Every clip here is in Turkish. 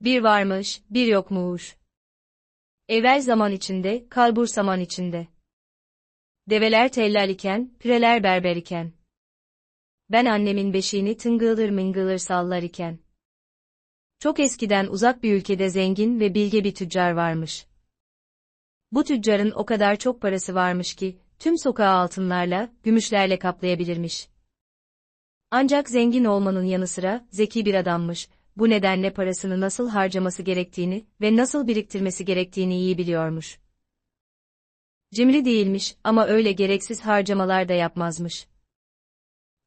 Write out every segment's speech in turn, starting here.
Bir varmış, bir yokmuş. Evvel zaman içinde, kalbur saman içinde. Develer tellal iken, pireler berber iken. Ben annemin beşiğini tıngılır mıngılır sallar iken. Çok eskiden uzak bir ülkede zengin ve bilge bir tüccar varmış. Bu tüccarın o kadar çok parası varmış ki, tüm sokağı altınlarla, gümüşlerle kaplayabilirmiş. Ancak zengin olmanın yanı sıra, zeki bir adammış, bu nedenle parasını nasıl harcaması gerektiğini ve nasıl biriktirmesi gerektiğini iyi biliyormuş. Cimri değilmiş ama öyle gereksiz harcamalar da yapmazmış.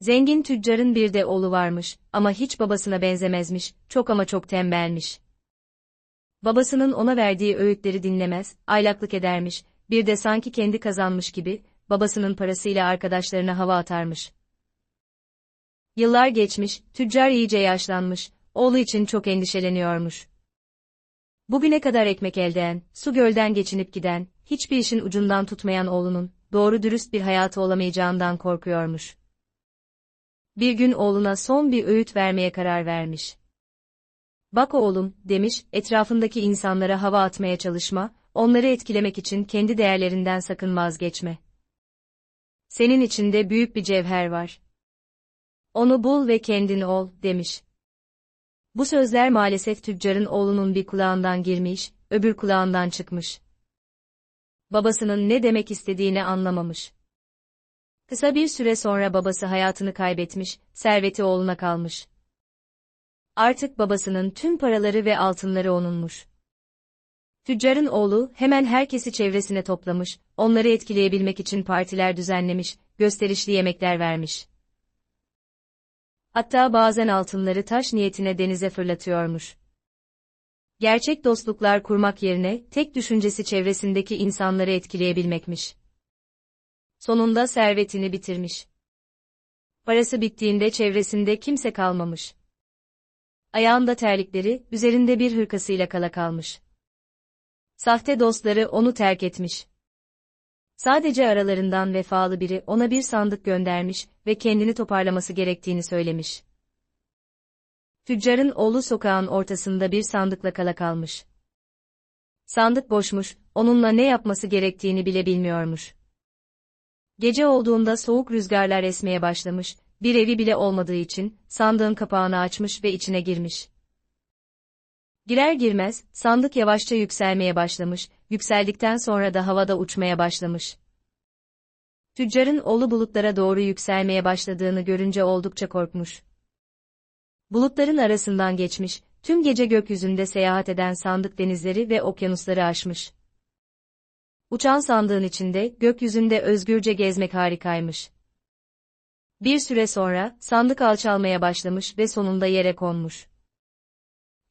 Zengin tüccarın bir de oğlu varmış ama hiç babasına benzemezmiş, çok ama çok tembelmiş. Babasının ona verdiği öğütleri dinlemez, aylaklık edermiş, bir de sanki kendi kazanmış gibi, babasının parasıyla arkadaşlarına hava atarmış. Yıllar geçmiş, tüccar iyice yaşlanmış, oğlu için çok endişeleniyormuş. Bugüne kadar ekmek elden, su gölden geçinip giden, hiçbir işin ucundan tutmayan oğlunun, doğru dürüst bir hayatı olamayacağından korkuyormuş. Bir gün oğluna son bir öğüt vermeye karar vermiş. Bak oğlum, demiş, etrafındaki insanlara hava atmaya çalışma, onları etkilemek için kendi değerlerinden sakın vazgeçme. Senin içinde büyük bir cevher var. Onu bul ve kendin ol, demiş. Bu sözler maalesef tüccarın oğlunun bir kulağından girmiş, öbür kulağından çıkmış. Babasının ne demek istediğini anlamamış. Kısa bir süre sonra babası hayatını kaybetmiş, serveti oğluna kalmış. Artık babasının tüm paraları ve altınları onunmuş. Tüccarın oğlu hemen herkesi çevresine toplamış, onları etkileyebilmek için partiler düzenlemiş, gösterişli yemekler vermiş. Hatta bazen altınları taş niyetine denize fırlatıyormuş. Gerçek dostluklar kurmak yerine tek düşüncesi çevresindeki insanları etkileyebilmekmiş. Sonunda servetini bitirmiş. Parası bittiğinde çevresinde kimse kalmamış. Ayağında terlikleri, üzerinde bir hırkasıyla kala kalmış. Sahte dostları onu terk etmiş. Sadece aralarından vefalı biri ona bir sandık göndermiş ve kendini toparlaması gerektiğini söylemiş. Tüccarın oğlu sokağın ortasında bir sandıkla kala kalmış. Sandık boşmuş, onunla ne yapması gerektiğini bile bilmiyormuş. Gece olduğunda soğuk rüzgarlar esmeye başlamış, bir evi bile olmadığı için, sandığın kapağını açmış ve içine girmiş. Girer girmez, sandık yavaşça yükselmeye başlamış, yükseldikten sonra da havada uçmaya başlamış. Tüccarın oğlu bulutlara doğru yükselmeye başladığını görünce oldukça korkmuş. Bulutların arasından geçmiş, tüm gece gökyüzünde seyahat eden sandık denizleri ve okyanusları aşmış. Uçan sandığın içinde, gökyüzünde özgürce gezmek harikaymış. Bir süre sonra, sandık alçalmaya başlamış ve sonunda yere konmuş.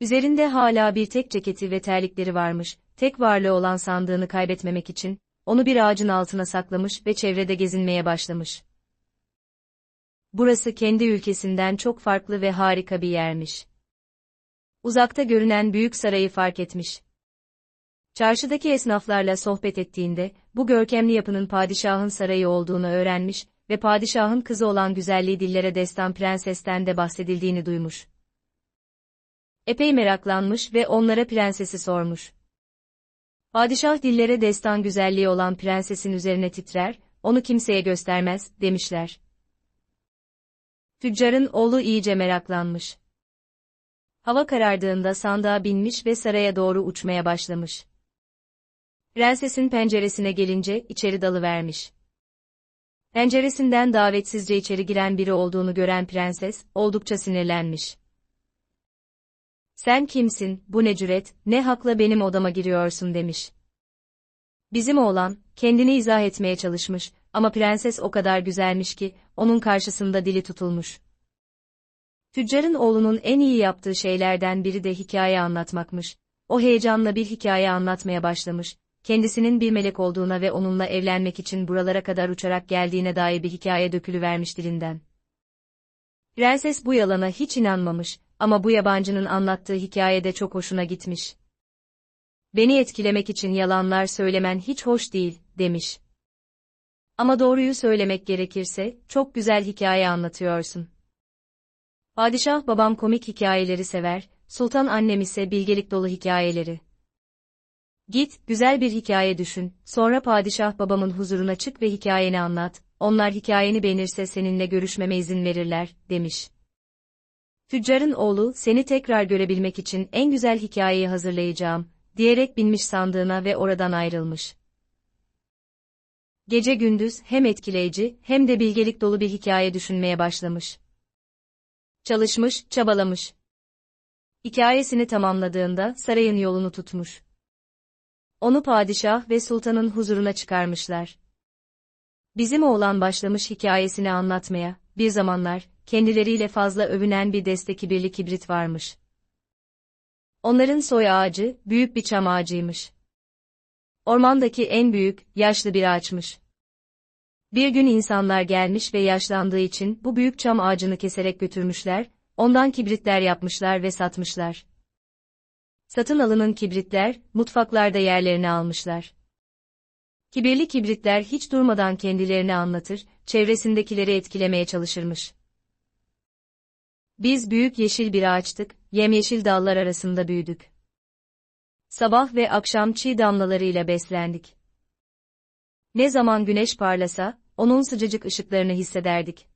Üzerinde hala bir tek ceketi ve terlikleri varmış, tek varlığı olan sandığını kaybetmemek için, onu bir ağacın altına saklamış ve çevrede gezinmeye başlamış. Burası kendi ülkesinden çok farklı ve harika bir yermiş. Uzakta görünen büyük sarayı fark etmiş. Çarşıdaki esnaflarla sohbet ettiğinde, bu görkemli yapının padişahın sarayı olduğunu öğrenmiş ve padişahın kızı olan güzelliği dillere destan prensesten de bahsedildiğini duymuş. Epey meraklanmış ve onlara prensesi sormuş. Padişah dillere destan güzelliği olan prensesin üzerine titrer, onu kimseye göstermez, demişler. Tüccarın oğlu iyice meraklanmış. Hava karardığında sandığa binmiş ve saraya doğru uçmaya başlamış. Prensesin penceresine gelince içeri dalıvermiş. Penceresinden davetsizce içeri giren biri olduğunu gören prenses, oldukça sinirlenmiş. Sen kimsin, bu ne cüret, ne hakla benim odama giriyorsun demiş. Bizim oğlan, kendini izah etmeye çalışmış, ama prenses o kadar güzelmiş ki, onun karşısında dili tutulmuş. Tüccarın oğlunun en iyi yaptığı şeylerden biri de hikaye anlatmakmış. O heyecanla bir hikaye anlatmaya başlamış, kendisinin bir melek olduğuna ve onunla evlenmek için buralara kadar uçarak geldiğine dair bir hikaye dökülüvermiş dilinden. Prenses bu yalana hiç inanmamış, ama bu yabancının anlattığı hikayede çok hoşuna gitmiş. Beni etkilemek için yalanlar söylemen hiç hoş değil, demiş. Ama doğruyu söylemek gerekirse, çok güzel hikaye anlatıyorsun. Padişah babam komik hikayeleri sever, sultan annem ise bilgelik dolu hikayeleri. Git, güzel bir hikaye düşün, sonra padişah babamın huzuruna çık ve hikayeni anlat, onlar hikayeni beğenirse seninle görüşmeme izin verirler, demiş. Tüccarın oğlu, seni tekrar görebilmek için en güzel hikayeyi hazırlayacağım, diyerek binmiş sandığına ve oradan ayrılmış. Gece gündüz hem etkileyici hem de bilgelik dolu bir hikaye düşünmeye başlamış. Çalışmış, çabalamış. Hikayesini tamamladığında sarayın yolunu tutmuş. Onu padişah ve sultanın huzuruna çıkarmışlar. Bizim oğlan başlamış hikayesini anlatmaya, bir zamanlar, kendileriyle fazla övünen bir deste kibirli kibrit varmış. Onların soy ağacı, büyük bir çam ağacıymış. Ormandaki en büyük, yaşlı bir ağaçmış. Bir gün insanlar gelmiş ve yaşlandığı için bu büyük çam ağacını keserek götürmüşler, ondan kibritler yapmışlar ve satmışlar. Satın alınan kibritler, mutfaklarda yerlerini almışlar. Kibirli kibritler hiç durmadan kendilerini anlatır, çevresindekileri etkilemeye çalışırmış. Biz büyük yeşil bir ağaçtık, yemyeşil dallar arasında büyüdük. Sabah ve akşam çiğ damlalarıyla beslendik. Ne zaman güneş parlasa, onun sıcacık ışıklarını hissederdik.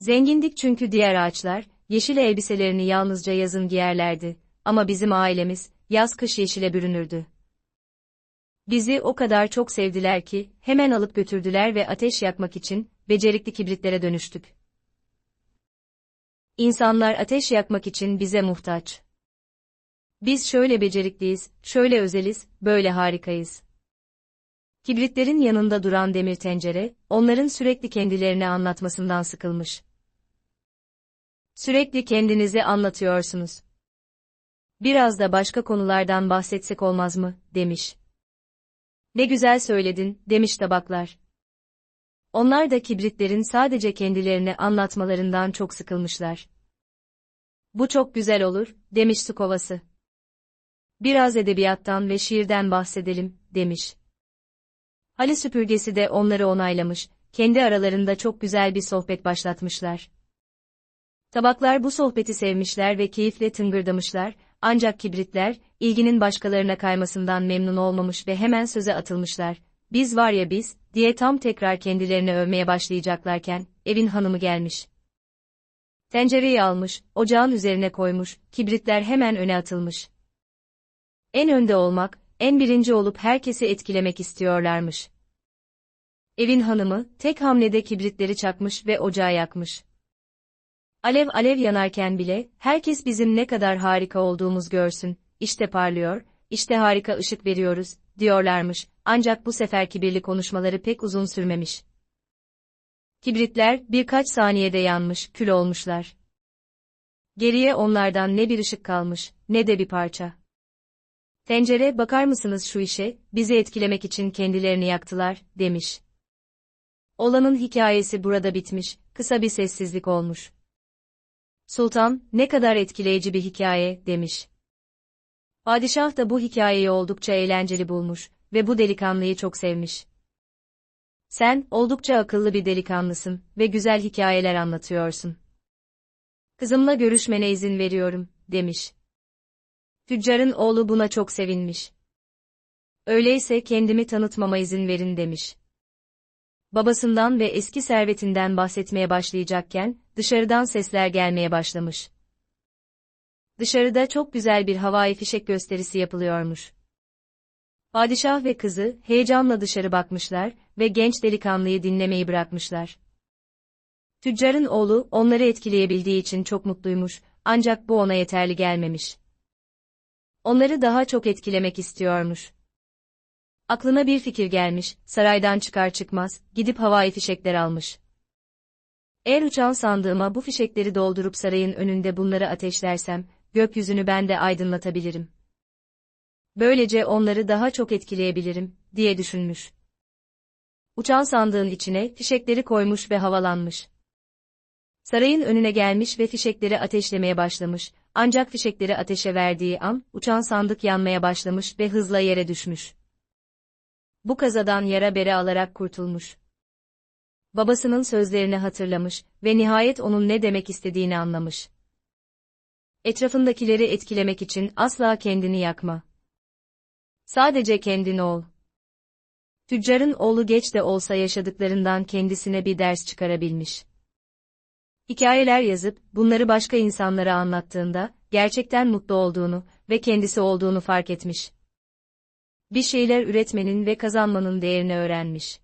Zengindik çünkü diğer ağaçlar, yeşil elbiselerini yalnızca yazın giyerlerdi, ama bizim ailemiz, yaz-kış yeşile bürünürdü. Bizi o kadar çok sevdiler ki, hemen alıp götürdüler ve ateş yakmak için, becerikli kibritlere dönüştük. İnsanlar ateş yakmak için bize muhtaç. Biz şöyle becerikliyiz, şöyle özeliz, böyle harikayız. Kibritlerin yanında duran demir tencere, onların sürekli kendilerini anlatmasından sıkılmış. Sürekli kendinizi anlatıyorsunuz. Biraz da başka konulardan bahsetsek olmaz mı, demiş. Ne güzel söyledin, demiş tabaklar. Onlar da kibritlerin sadece kendilerini anlatmalarından çok sıkılmışlar. Bu çok güzel olur, demiş su kovası. Biraz edebiyattan ve şiirden bahsedelim, demiş. Ali süpürgesi de onları onaylamış, kendi aralarında çok güzel bir sohbet başlatmışlar. Tabaklar bu sohbeti sevmişler ve keyifle tıngırdamışlar, ancak kibritler, ilginin başkalarına kaymasından memnun olmamış ve hemen söze atılmışlar. Biz var ya biz, diye tam tekrar kendilerini övmeye başlayacaklarken, evin hanımı gelmiş. Tencereyi almış, ocağın üzerine koymuş, kibritler hemen öne atılmış. En önde olmak, en birinci olup herkesi etkilemek istiyorlarmış. Evin hanımı, tek hamlede kibritleri çakmış ve ocağı yakmış. Alev alev yanarken bile, herkes bizim ne kadar harika olduğumuz görsün, işte parlıyor, işte harika ışık veriyoruz, diyorlarmış, ancak bu sefer kibirli konuşmaları pek uzun sürmemiş. Kibritler, birkaç saniyede yanmış, kül olmuşlar. Geriye onlardan ne bir ışık kalmış, ne de bir parça. Tencere, bakar mısınız şu işe, bizi etkilemek için kendilerini yaktılar, demiş. Olanın hikayesi burada bitmiş, kısa bir sessizlik olmuş. Sultan, ne kadar etkileyici bir hikaye, demiş. Padişah da bu hikayeyi oldukça eğlenceli bulmuş ve bu delikanlıyı çok sevmiş. Sen, oldukça akıllı bir delikanlısın ve güzel hikayeler anlatıyorsun. Kızımla görüşmene izin veriyorum, demiş. Tüccarın oğlu buna çok sevinmiş. Öyleyse kendimi tanıtmama izin verin demiş babasından ve eski servetinden bahsetmeye başlayacakken, dışarıdan sesler gelmeye başlamış. Dışarıda çok güzel bir havai fişek gösterisi yapılıyormuş. Padişah ve kızı, heyecanla dışarı bakmışlar ve genç delikanlıyı dinlemeyi bırakmışlar. Tüccarın oğlu, onları etkileyebildiği için çok mutluymuş, ancak bu ona yeterli gelmemiş. Onları daha çok etkilemek istiyormuş. Aklına bir fikir gelmiş, saraydan çıkar çıkmaz, gidip havai fişekler almış. Eğer uçan sandığıma bu fişekleri doldurup sarayın önünde bunları ateşlersem, gökyüzünü ben de aydınlatabilirim. Böylece onları daha çok etkileyebilirim, diye düşünmüş. Uçan sandığın içine fişekleri koymuş ve havalanmış. Sarayın önüne gelmiş ve fişekleri ateşlemeye başlamış, ancak fişekleri ateşe verdiği an, uçan sandık yanmaya başlamış ve hızla yere düşmüş bu kazadan yara bere alarak kurtulmuş. Babasının sözlerini hatırlamış ve nihayet onun ne demek istediğini anlamış. Etrafındakileri etkilemek için asla kendini yakma. Sadece kendin ol. Tüccarın oğlu geç de olsa yaşadıklarından kendisine bir ders çıkarabilmiş. Hikayeler yazıp, bunları başka insanlara anlattığında, gerçekten mutlu olduğunu ve kendisi olduğunu fark etmiş. Bir şeyler üretmenin ve kazanmanın değerini öğrenmiş.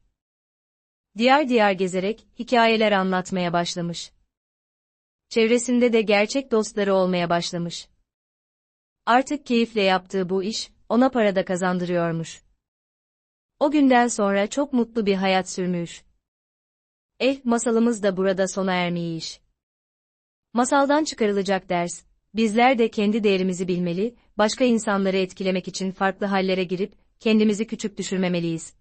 Diyar diyar gezerek, hikayeler anlatmaya başlamış. Çevresinde de gerçek dostları olmaya başlamış. Artık keyifle yaptığı bu iş, ona para da kazandırıyormuş. O günden sonra çok mutlu bir hayat sürmüş. Eh, masalımız da burada sona ermiş. Masaldan çıkarılacak ders, bizler de kendi değerimizi bilmeli, başka insanları etkilemek için farklı hallere girip, kendimizi küçük düşürmemeliyiz.